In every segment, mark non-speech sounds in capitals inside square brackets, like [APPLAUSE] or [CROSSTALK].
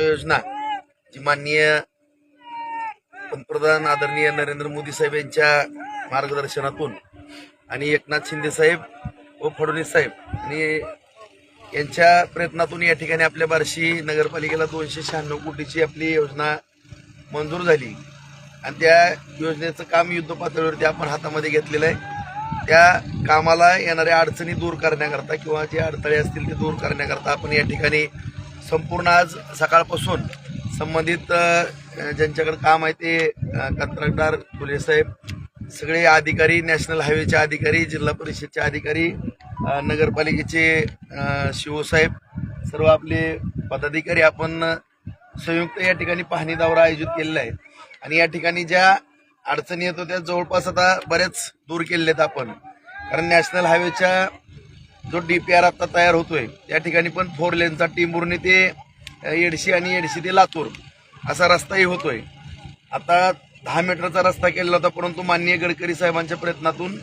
योजना जी माननीय पंतप्रधान आदरणीय नरेंद्र मोदी साहेब यांच्या मार्गदर्शनातून आणि एकनाथ शिंदे साहेब व फडणवीस साहेब आणि यांच्या प्रयत्नातून या ठिकाणी आपल्या बार्शी नगरपालिकेला दोनशे शहाण्णव कोटीची आपली योजना मंजूर झाली. आणि त्या योजनेचं काम युद्ध पातळीवरती आपण हातामध्ये घेतलेलं आहे. त्या कामाला येणाऱ्या अडचणी दूर करण्याकरता किंवा जे अडथळे असतील ते दूर करण्याकरता आपण या ठिकाणी संपूर्ण आज सकाळपासून संबंधित ज्यांच्याकडे काम आहे ते कंत्राटदार फुले साहेब सगळे अधिकारी नॅशनल हायवेचे अधिकारी जिल्हा परिषदचे अधिकारी नगरपालिकेचे शिवसाहेब सर्व आपले पदाधिकारी आपण संयुक्त या ठिकाणी पाहणी दौरा आयोजित केलेला आहे. आणि या ठिकाणी ज्या अडचणी येतो त्या जवळपास आता बऱ्याच दूर केलेल्या आहेत आपण. कारण नॅशनल हायवेच्या जो डी पी आर आता तयार होतोय त्या ठिकाणी पण फोर लेनचा टिंबुर्णी ते येडशी आणि येडशी ते लातूर असा रस्ताही होतोय. आता दहा मीटरचा रस्ता केलेला होता परंतु माननीय गडकरी साहेबांच्या प्रयत्नातून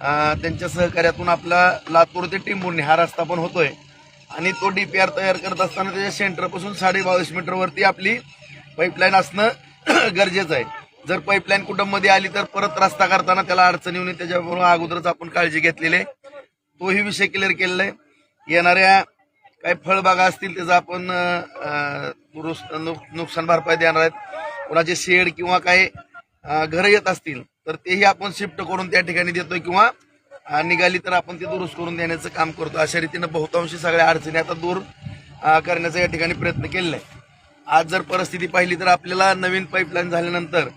त्यांच्या सहकार्यातून आपला लातूर ते टिंबुर्णी हा रस्ता पण होतोय. आणि तो डी पी आर तयार करत असताना त्याच्या सेंटरपासून साडे बावीस मीटरवरती आपली पाईपलाईन असणं [CLEARS THROAT] गरजेचं आहे. जर पाईपलाईन कुटुंबमध्ये आली तर परत रस्ता करताना त्याला अडचणी येऊन त्याच्यामुळं अगोदरच आपण काळजी घेतलेली आहे. तोही विषय क्लिअर केलेला आहे. येणाऱ्या काही फळबागा असतील त्याचा आपण दुरुस्त नुक- नुकसान भरपाई देणार आहेत. कोणाचे शेड किंवा काही घरं येत असतील तर तेही आपण शिफ्ट करून त्या ठिकाणी देतोय किंवा निघाली तर आपण ते दुरुस्त करून देण्याचं काम करतो. अशा रीतीनं बहुतांशी सगळ्या अडचणी आता दूर करण्याचा या ठिकाणी प्रयत्न केलेला आहे. आज जर परिस्थिती पाहिली तर आपल्याला नवीन पाईपलाईन झाल्यानंतर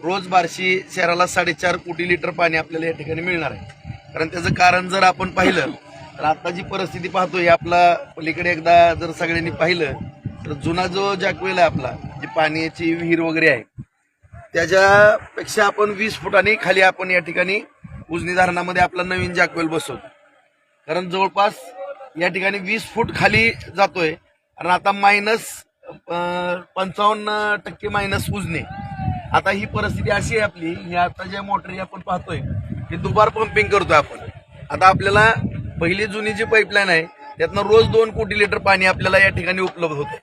रोज बार्शी शहराला साडेचार कोटी लिटर पाणी आपल्याला या ठिकाणी मिळणार आहे. कारण त्याचं कारण जर आपण पाहिलं तर आता जी परिस्थिती पाहतोय आपला पलीकडे एकदा जर सगळ्यांनी पाहिलं तर जुना जो जॅकवेल आहे आपला जी पाण्याची विहीर वगैरे आहे त्याच्यापेक्षा आपण वीस फुटांनी खाली आपण या ठिकाणी उजनी धरणामध्ये आपला नवीन जॅकवेल बसवतो. कारण जवळपास या ठिकाणी वीस फूट खाली जातोय कारण आता मायनस पंचावन्न टक्के मायनस उजने. आता ही परिस्थिती अशी आहे आपली ही आता ज्या मोटरी आपण पाहतोय ते दुबार पंपिंग करतोय आपण. आता आपल्याला पहिली जुनी जी पाईपलाईन आहे त्यातनं रोज दोन कोटी लिटर पाणी आपल्याला या ठिकाणी उपलब्ध होतं.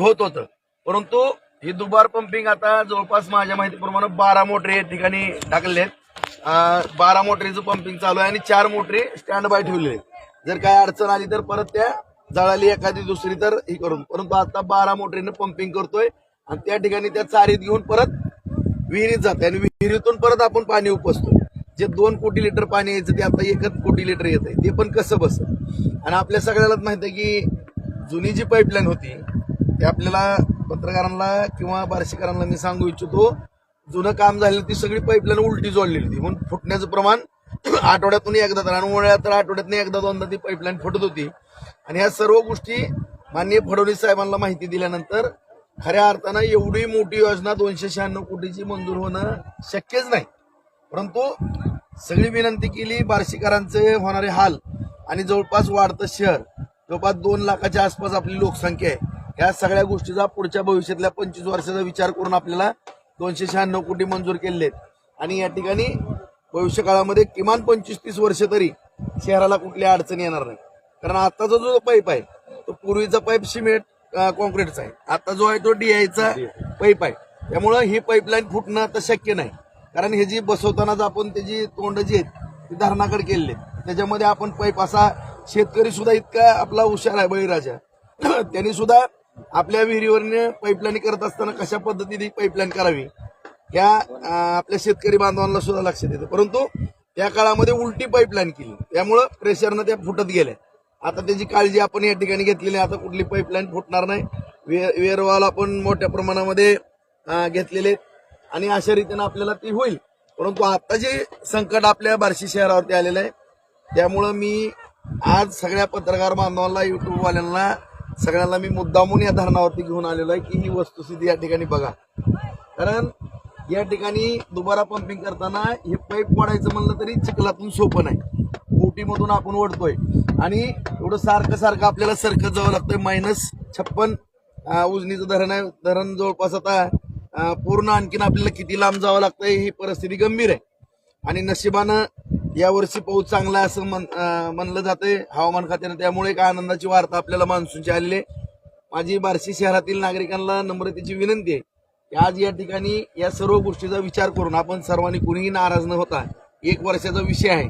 होत होतं. परंतु ही दुबार पंपिंग आता जवळपास माझ्या माहितीप्रमाणे बारा मोटरी या ठिकाणी टाकलेले आहेत. बारा मोटरीचं पंपिंग चालू आहे आणि चार मोटरी स्टँड बाय ठेवलेले आहेत. जर काय अडचण आली तर परत त्या जळाली एखादी दुसरी तर ही करून. परंतु आता बारा मोटरीनं पंपिंग करतोय. आणि त्या ठिकाणी त्या चारीत घेऊन परत विहिरीत जाते. आणि विहिरीतून परत आपण पाणी उपसतो. जे दोन कोटी लिटर पाणी यायचं ते आता एकच कोटी लिटर येत आहे ते पण कसं बस आणि आपल्या सगळ्यालाच माहिती आहे की जुनी जी पाईपलाईन होती ते आपल्याला पत्रकारांना किंवा बार्शीकरांना मी सांगू इच्छितो जुनं काम झालेलं ती सगळी पाईपलाईन उलटी जोडलेली होती. म्हणून फुटण्याचं प्रमाण [CLEARS THROAT] आठवड्यातून एकदा तर आणि उन्हाळ्यात तर आठवड्यातून एकदा दोनदा ती पाईपलाईन फुटत होती. आणि ह्या सर्व गोष्टी माननीय फडणवीस साहेबांना माहिती दिल्यानंतर खऱ्या अर्थानं एवढी मोठी योजना दोनशे शहाण्णव कोटीची मंजूर होणं शक्यच नाही. परंतु सगळी विनंती केली बार्शीकरांचे होणारे हाल आणि जवळपास वाढतं शहर जवळपास दोन लाखाच्या आसपास आपली लोकसंख्या आहे. या सगळ्या गोष्टीचा पुढच्या भविष्यातल्या पंचवीस वर्षाचा विचार करून आपल्याला दोनशे शहाण्णव कोटी मंजूर केलेले आहेत. आणि या ठिकाणी भविष्यकाळामध्ये किमान पंचवीस तीस वर्ष तरी शहराला कुठली अडचणी येणार नाही. कारण आताचा जो पाईप आहे तो पूर्वीचा पाईप सिमेंट कॉन्क्रीटचा आहे. आता जो आहे तो डीआयचा पाईप आहे. त्यामुळं ही पाईपलाईन फुटणं आता शक्य नाही. कारण हे जी बसवतानाच आपण त्याची तोंड जी आहेत ती धरणाकडे केलेली आहेत. त्याच्यामध्ये आपण पाईप असा शेतकरी सुद्धा इतका आपला हुशार आहे बळीराजा. [CLEARS THROAT] त्यांनी सुद्धा आपल्या विहिरीवरने पाईपलाईन करत असताना कशा पद्धतीने पाईपलाईन करावी या आपल्या शेतकरी बांधवांना सुद्धा लक्षात येतं. परंतु त्या काळामध्ये उलटी पाईपलाईन केली. त्यामुळं प्रेशरनं त्या फुटत गेल्या. आता त्याची काळजी आपण या ठिकाणी घेतलेली आहे. आता कुठली पाईपलाईन फुटणार नाही. वे- वेरवाल आपण मोठ्या प्रमाणामध्ये घेतलेले आणि अशा रीतीनं आपल्याला ती होईल. परंतु आता जे संकट आपल्या बार्शी शहरावरती आलेलं आहे त्यामुळं मी आज सगळ्या पत्रकार बांधवांना युट्यूबवाल्यांना सगळ्यांना मी मुद्दामून या धरणावरती घेऊन आलेलो आहे की ही वस्तुस्थिती या ठिकाणी बघा. कारण या ठिकाणी दुबारा पंपिंग करताना हे पाईप पडायचं म्हणलं तरी चिखलातून सोपं नाही. बोटीमधून आपण ओढतोय. आणि एवढं सारखं सारखं आपल्याला सरकत जावं लागतंय. मायनस छप्पन उजनीचं धरण आहे. धरण जवळपास आता पूर्ण आणखीन आपल्याला किती लांब जावं लागतंय ही परिस्थिती गंभीर आहे. आणि नशिबानं यावर्षी पाऊस चांगला असं मन म्हणलं जातंय. हवामान खात्यानं त्यामुळे एक आनंदाची वार्ता आपल्याला मान्सूनची आलेली आहे. माझी बार्शी शहरातील नागरिकांना नम्रतेची विनंती आहे की आज या ठिकाणी या सर्व गोष्टीचा विचार करून आपण सर्वांनी कुणीही नाराज न होता एक वर्षाचा विषय आहे.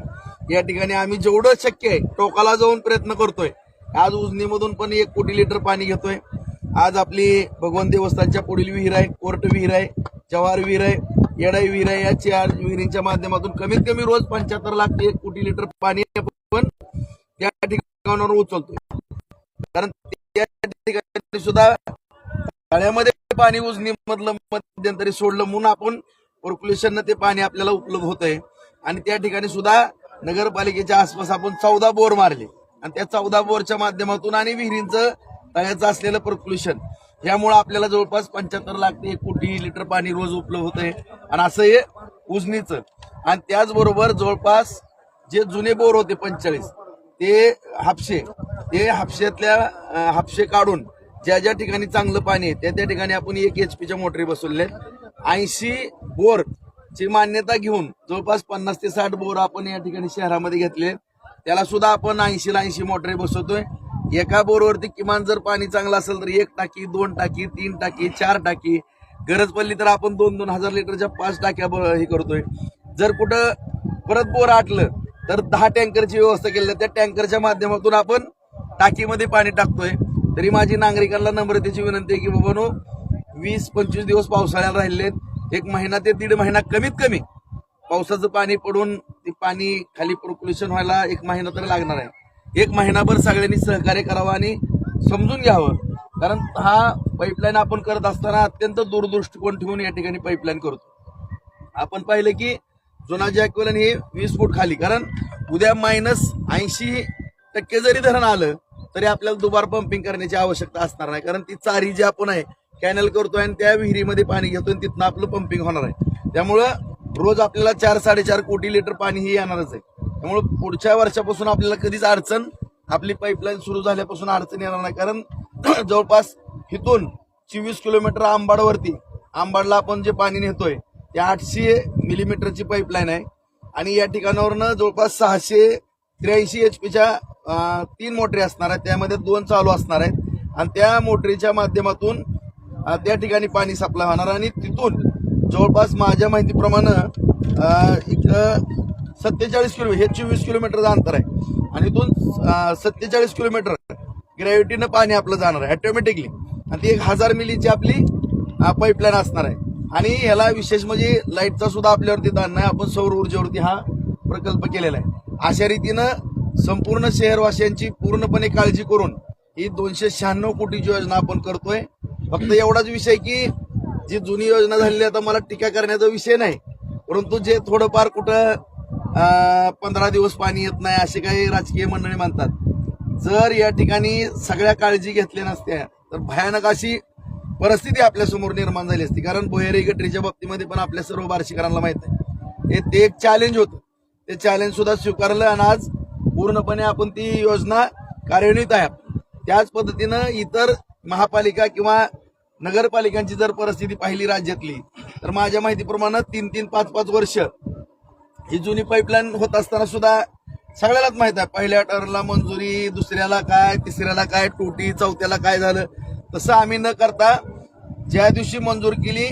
या ठिकाणी आम्ही जेवढं शक्य आहे टोकाला जाऊन प्रयत्न करतोय. आज उजनीमधून पण एक कोटी लिटर पाणी घेतोय. आज आपली भगवान देवस्थानच्या पुढील विहीर आहे कोर्ट विहीर आहे जवार विहीर आहे येडाई विहीर आहे या चार विहिरींच्या माध्यमातून कमीत कमी रोज पंच्याहत्तर लाख एक कोटी लिटर पाणी पण त्या ठिकाणावर उचलतोय. कारण त्या ठिकाणी सुद्धा तळ्यामध्ये पाणी उजनी मधलं मध्यंतरी सोडलं म्हणून आपण पर्क्युलेशन ते पाणी आपल्याला उपलब्ध होत आहे आणि त्या ठिकाणी सुद्धा नगरपालिकेच्या आसपास आपण चौदा बोर मारले. आणि त्या चौदा बोरच्या माध्यमातून आणि विहिरींचं तळ्याचं असलेलं पर्क्युलेशन यामुळे आपल्याला जवळपास पंच्याहत्तर लाख ते एक कोटी लिटर पाणी रोज उपलब्ध होत आहे आणि असं हे उजनीचं. आणि त्याचबरोबर जवळपास जे जुने बोर होते पंचेचाळीस ते हापशे ते हापशेतल्या हापशे काढून ज्या ज्या ठिकाणी चांगलं पाणी आहे त्या त्या ठिकाणी आपण एक एच पीच्या मोटरी बसवल्या ऐंशी बोर ची मान्यता घेऊन जवळपास पन्नास ते साठ बोर आपण या ठिकाणी शहरामध्ये घेतले. त्याला सुद्धा आपण ऐंशीला ऐंशी मोटरे बसवतोय. एका बोरवरती किमान जर पाणी चांगलं असेल तर एक टाकी दोन टाकी तीन टाकी चार टाकी. गरज पडली तर आपण दोन दोन हजार लिटरच्या पाच टाक्या ब- हे करतोय. जर कुठं परत बोर आटलं तर दहा टँकरची व्यवस्था केली त्या टँकरच्या माध्यमातून आपण टाकीमध्ये पाणी टाकतोय. तरी माझी नागरिकांना नम्रतेची विनंती आहे की बाबानो वीस पंचवीस दिवस पावसाळ्याला राहिलेत. एक महिना ते दीड महिना कमीत कमी पावसाचं पाणी पडून ते पाणी खाली प्रकुलेशन व्हायला एक महिना तरी लागणार आहे. एक महिनाभर सगळ्यांनी सहकार्य करावं आणि समजून घ्यावं. कारण हा पाईपलाईन आपण करत असताना अत्यंत दूरदृष्टिकोन ठेवून या ठिकाणी पाईपलाईन करतो. आपण पाहिलं की जुना जॅकवेलन हे वीस फूट खाली. कारण उद्या मायनस ऐंशी टक्के जरी धरण आलं तरी आपल्याला दुबार पंपिंग करण्याची आवश्यकता असणार नाही. कारण ती चारी जी आपण आहे कॅनल करतोय आणि त्या विहिरीमध्ये पाणी घेतोय आणि तिथनं आपलं पंपिंग होणार आहे. त्यामुळं रोज आपल्याला चार साडेचार कोटी लिटर पाणी हे येणारच आहे. त्यामुळं पुढच्या वर्षापासून आपल्याला कधीच अडचण आपली पाईपलाईन सुरू झाल्यापासून अडचण येणार नाही. कारण [CLEARS THROAT] जवळपास इथून चोवीस किलोमीटर आंबाडवरती आंबाडला आपण जे पाणी नेतोय ते आठशे मिलीमीटरची पाईपलाईन आहे. आणि या ठिकाणावरनं जवळपास सहाशे त्र्याऐंशी एच पीच्या तीन मोटरी असणार आहेत. त्यामध्ये दोन चालू असणार आहेत. आणि त्या मोटरीच्या माध्यमातून त्या ठिकाणी पाणी सप्लाय होणार आणि तिथून जवळपास माझ्या माहितीप्रमाणे इथं सत्तेचाळीस किलो हे चोवीस किलोमीटरचं अंतर आहे. आणि इथून सत्तेचाळीस किलोमीटर ग्रॅव्हिटीनं पाणी आपलं जाणार आहे ऑटोमॅटिकली आणि ती एक हजार मिलीची आपली पाईपलाईन असणार आहे. आणि ह्याला विशेष म्हणजे लाईटचा सुद्धा आपल्यावरती दान नाही आपण सौर ऊर्जेवरती हा प्रकल्प केलेला आहे. अशा रीतीनं संपूर्ण शहरवासियांची पूर्णपणे काळजी करून ही दोनशे शहाण्णव कोटीची योजना आपण करतोय. फक्त एवढाच विषय की जी जुनी योजना झालेली आहे, आता मला टीका करण्याचा विषय नाही. परंतु जे थोडंफार कुठं पंधरा दिवस पाणी येत नाही असे काही राजकीय मंडळी मानतात जर या ठिकाणी सगळ्या काळजी घेतल्या नसत्या तर भयानक अशी परिस्थिती आपल्यासमोर निर्माण झाली असती. कारण बोहेरी गटरीच्या बाबतीमध्ये पण आपल्या सर्व बार्शीकरांना माहीत आहे. हे ते एक चॅलेंज होतं. ते चॅलेंज सुद्धा स्वीकारलं आणि आज पूर्णपणे आपण ती योजना कार्यान्वित आहे. त्याच पद्धतीनं इतर महापालिका किंवा नगरपालिकांची जर परिस्थिती पाहिली राज्यातली तर माझ्या माहितीप्रमाणे तीन तीन पाच पाच वर्ष ही जुनी पाईपलाईन होत असताना सुद्धा सगळ्यालाच माहीत आहे. पहिल्या टर्नला मंजुरी दुसऱ्याला काय तिसऱ्याला काय टोटी चौथ्याला काय झालं तसं आम्ही न करता ज्या दिवशी मंजूर केली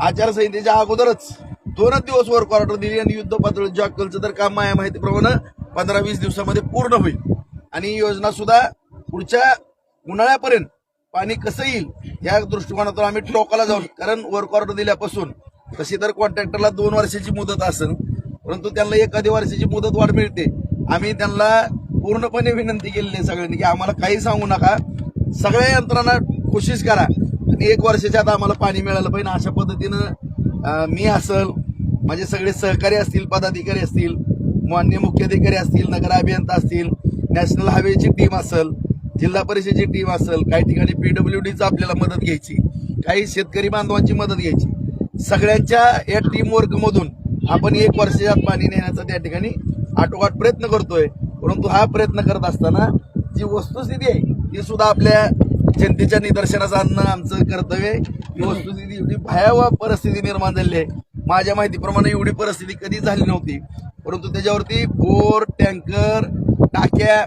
आचारसंहितेच्या अगोदरच दोनच दिवस वर्क ऑर्डर दिली आणि युद्ध पातळी जॉकलचं तर काम माझ्या माहितीप्रमाणे पंधरा वीस दिवसामध्ये पूर्ण होईल. आणि योजना सुद्धा पुढच्या उन्हाळ्यापर्यंत पाणी कसं येईल या दृष्टिकोनातून आम्ही टोकाला जाऊ कारण वर्क ऑर्डर दिल्यापासून तशी तर कॉन्ट्रॅक्टरला दोन वर्षाची मुदत असेल परंतु त्यांना एखादी वर्षाची मुदत वाढ मिळते. आम्ही त्यांना पूर्णपणे विनंती केलेली आहे सगळ्यांनी की आम्हाला काही सांगू नका. सगळ्या यंत्रणा कोशिश करा आणि एक वर्षाच्या आता आम्हाला पाणी मिळालं पाहिजे. अशा पद्धतीनं मी असल माझे सगळे सहकारी असतील पदाधिकारी असतील मान्य मुख्याधिकारी असतील नगर अभियंता असतील नॅशनल हायवेची टीम असेल जिल्हा परिषदेची टीम असेल काही ठिकाणी पीडब्ल्यू डीचं आपल्याला मदत घ्यायची काही शेतकरी बांधवांची मदत घ्यायची. सगळ्यांच्या या टीम आपण एक वर्षाच्या पाणी नेण्याचा त्या ठिकाणी आटोकाट प्रयत्न करतोय. परंतु हा प्रयत्न करत असताना जी वस्तुस्थिती आहे ती सुद्धा आपल्या जनतेच्या निदर्शनाचं आणणं आमचं कर्तव्य आहे. ही वस्तुस्थिती एवढी भयावह परिस्थिती निर्माण झालेली आहे. माझ्या माहितीप्रमाणे एवढी परिस्थिती कधी झाली नव्हती. परंतु त्याच्यावरती बोर टँकर टाक्या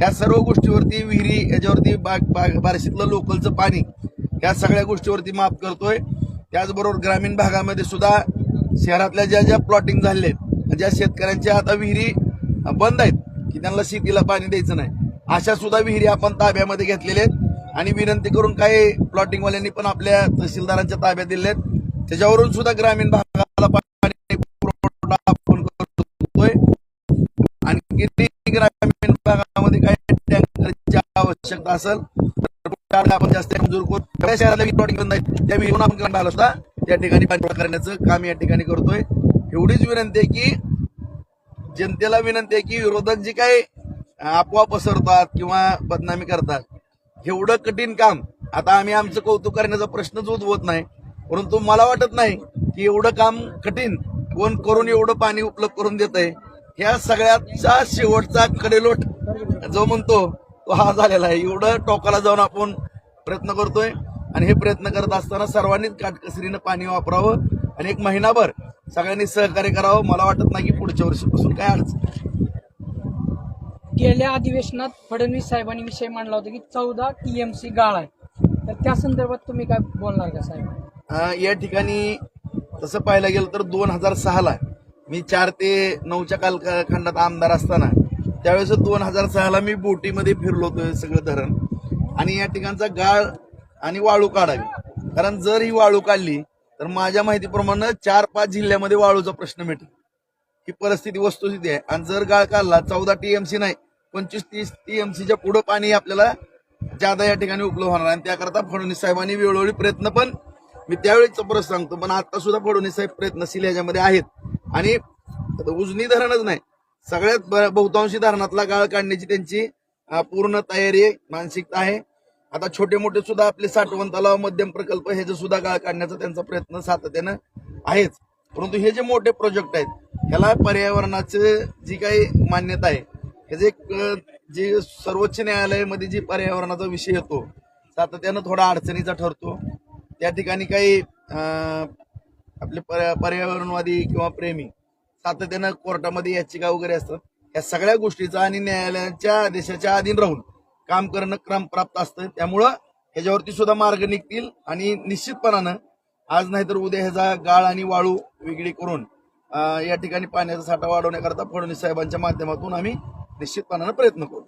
या सर्व गोष्टीवरती विहिरी याच्यावरती बाग बाग बार्शीतलं लोकलचं पाणी या सगळ्या गोष्टीवरती माफ करतोय. त्याचबरोबर ग्रामीण भागामध्ये सुद्धा शहरातल्या ज्या ज्या प्लॉटिंग झालेले आहेत ज्या शेतकऱ्यांच्या आता विहिरी बंद आहेत की त्यांना शेतीला पाणी द्यायचं नाही अशा सुद्धा विहिरी आपण ताब्यामध्ये घेतलेल्या आहेत. आणि विनंती करून काही प्लॉटिंगवाल्यांनी पण आपल्या तहसीलदारांच्या ताब्यात दिल्या आहेत. त्याच्यावरून सुद्धा ग्रामीण भागाला पाणी पुरवठा आपण करतोय. आणखी आवश्यकता असेल आपण जास्त मंजूर करू. शहराला प्लॉटिंग बंद आहेत त्या विहिरून आपण करणार आलो असता त्या ठिकाणी पाणी करण्याचं काम या ठिकाणी करतोय. एवढीच विनंती आहे की जनतेला विनंती आहे की विरोधक जे काही आपोआप पसरतात किंवा बदनामी करतात एवढं कठीण काम. आता आम्ही आमचं कौतुक करण्याचा प्रश्नच उद्भवत नाही. परंतु मला वाटत नाही की एवढं काम कठीण. कोण करून एवढं पाणी उपलब्ध करून देत आहे ह्या सगळ्याचा शेवटचा कडेलोट जो म्हणतो तो हा झालेला आहे. एवढं टोकाला जाऊन आपण प्रयत्न करतोय. आणि हे प्रयत्न करत असताना सर्वांनीच काटकसरीनं पाणी वापरावं. आणि एक महिनाभर सगळ्यांनी सहकार्य करावं. मला वाटत नाही की पुढच्या वर्षीपासून काय अडचण. गेल्या अधिवेशनात फडणवीस साहेबांनी विषय मांडला होता की चौदा टीएमसी गाळ आहे. तर त्या संदर्भात तुम्ही काय बोलणार का साहेब? अं, या ठिकाणी तसं पाहायला गेलं तर दोन हजार सहाला मी चार ते नऊच्या कालखंडात आमदार असताना त्यावेळेस दोन हजार सहाला मी बोटीमध्ये फिरलो होतो सगळं धरण. आणि या ठिकाणचा गाळ आणि वाळू काढावी. कारण जर ही वाळू काढली तर माझ्या माहितीप्रमाणे चार पाच जिल्ह्यामध्ये वाळूचा प्रश्न मिळेल ही परिस्थिती वस्तुस्थिती आहे. आणि जर गाळ काढला चौदा टीएमसी नाही पंचवीस तीस टीएमसीच्या पुढं पाणी आपल्याला ज्यादा या ठिकाणी उपलब्ध होणार आणि त्याकरता फडणवीस साहेबांनी वेळोवेळी प्रयत्न पण मी त्यावेळीच परत सांगतो पण आता सुद्धा फडणवीस साहेब प्रयत्नशील याच्यामध्ये आहेत. आणि उजनी धरणच नाही. सगळ्यात ब- बहुतांशी धरणातला गाळ काढण्याची त्यांची पूर्ण तयारी मानसिकता आहे. आता छोटे मोठे सुद्धा आपले साठवण तलाव मध्यम प्रकल्प ह्याचे सुद्धा गाळ काढण्याचा त्यांचा प्रयत्न सातत्यानं आहेच. परंतु हे जे मोठे प्रोजेक्ट आहेत ह्याला पर्यावरणाचं जी काही मान्यता आहे ह्याचे एक जी सर्वोच्च न्यायालयामध्ये जी पर्यावरणाचा विषय येतो सातत्यानं थोडा अडचणीचा ठरतो. त्या ठिकाणी काही आपले पर्यावरणवादी किंवा प्रेमी सातत्यानं कोर्टामध्ये याचिका वगैरे असतात. या सगळ्या गोष्टीचा आणि न्यायालयाच्या आदेशाच्या अधीन राहून काम करणं क्रम प्राप्त असतं. त्यामुळं ह्याच्यावरती सुद्धा मार्ग निघतील आणि निश्चितपणानं आज नाहीतर उद्या ह्याचा गाळ आणि वाळू वेगळी करून या ठिकाणी पाण्याचा साठा वाढवण्याकरता फडणवीस साहेबांच्या माध्यमातून आम्ही निश्चितपणानं प्रयत्न करू.